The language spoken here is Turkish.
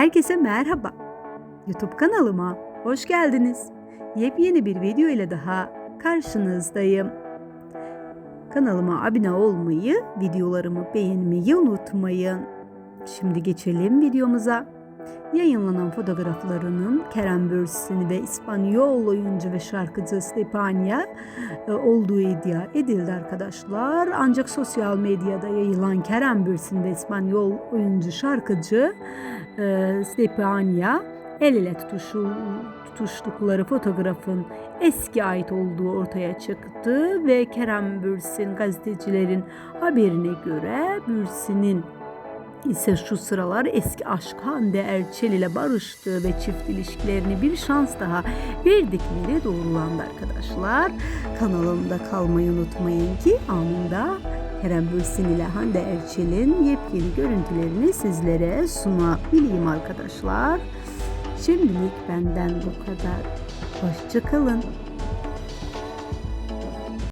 Herkese merhaba. YouTube kanalıma hoş geldiniz. Yepyeni bir video ile daha karşınızdayım. Kanalıma abone olmayı, videolarımı beğenmeyi unutmayın. Şimdi geçelim videomuza. Yayınlanan fotoğraflarının Kerem Bürsin ve İspanyol oyuncu ve şarkıcı Stepania e, olduğu iddia edildi arkadaşlar. Ancak sosyal medyada yayılan Kerem Bürsin ve İspanyol oyuncu şarkıcı e, Stepania el ele tutuşu, tutuştukları fotoğrafın eski ait olduğu ortaya çıktı ve Kerem Bürsin gazetecilerin haberine göre Bürsin'in ise şu sıralar eski aşk Hande Erçel ile barıştığı ve çift ilişkilerini bir şans daha verdikleri doğrulandı arkadaşlar. Kanalımda kalmayı unutmayın ki anında Kerem Bürsin ile Hande Erçel'in yepyeni görüntülerini sizlere sunabileyim arkadaşlar. Şimdilik benden bu kadar. Hoşçakalın.